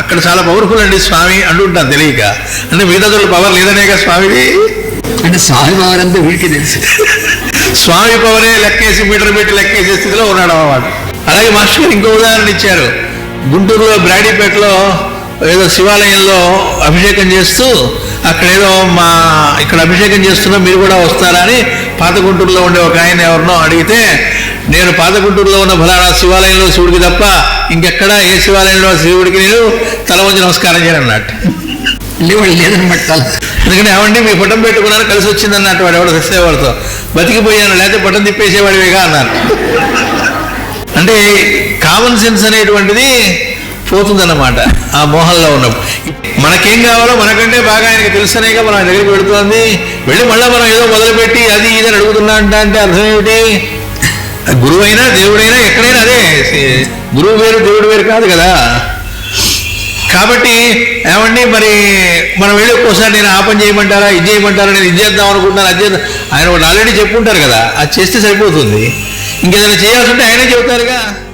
అక్కడ చాలా పవర్ఫుల్ అండి స్వామి అంటుంటాను తెలియక. అంటే మిగతా పవర్ లేదనేగా స్వామిది అంటే స్వామి వారంతా వీడికి తెలుసు. స్వామి పవరే లెక్కేసి మీటర్ పెట్టి లెక్కేసే స్థితిలో ఉన్నాడు అన్నమాట అలాగే మాస్టర్ ఇంకో ఉదాహరణ ఇచ్చారు. గుంటూరులో బ్రాడీపేటలో ఏదో శివాలయంలో అభిషేకం చేస్తూ అక్కడ ఏదో మా ఇక్కడ అభిషేకం చేస్తున్నా మీరు కూడా వస్తారా అని పాత గుంటూరులో ఉండే ఒక ఆయన ఎవరినో అడిగితే నేను పాత గుంటూరులో ఉన్న ఫలానా శివాలయంలో శివుడికి తప్ప ఇంకెక్కడ ఏ శివాలయంలో శివుడికి నేను తల వంచి నమస్కారం చేయను అన్నట్టు లేవాడు లేదని పట్టాలి ఎందుకంటే ఏమండి మీ పట్టం పెట్టుకున్నారు కలిసి వచ్చింది అన్నట్టు వాడు ఎవడో సచ్చేవాడితో బతికిపోయాను లేకపోతే పట్టం తిప్పేసేవాడివేగా అన్నారు అంటే కామన్ సెన్స్ అనేటువంటిది పోతుందన్నమాట ఆ మోహంలో ఉన్నప్పుడు. మనకేం కావాలో మనకంటే బాగా ఆయనకి తెలుసనేగా మనం దగ్గరికి పెడుతుంది వెళ్ళి మళ్ళీ మనం ఏదో మొదలుపెట్టి అది ఇది అని అడుగుతున్నా అంట అంటే అర్థం ఏమిటి? గురువు అయినా దేవుడైనా ఎక్కడైనా అదే. గురువు వేరు దేవుడు వేరు కాదు కదా. కాబట్టి ఏమండి మరి మనం వెళ్ళి ఒక్కోసారి నేను ఆ పని చేయమంటారా ఇది చేయమంటారా నేను ఇది చేద్దాం అనుకుంటున్నాను అది చేద్దాం. ఆయన వాళ్ళు ఆల్రెడీ చెప్పుకుంటారు కదా. అది చేస్తే సరిపోతుంది. ఇంకేదైనా చేయాల్సి ఉంటే ఆయనే చెబుతారుగా.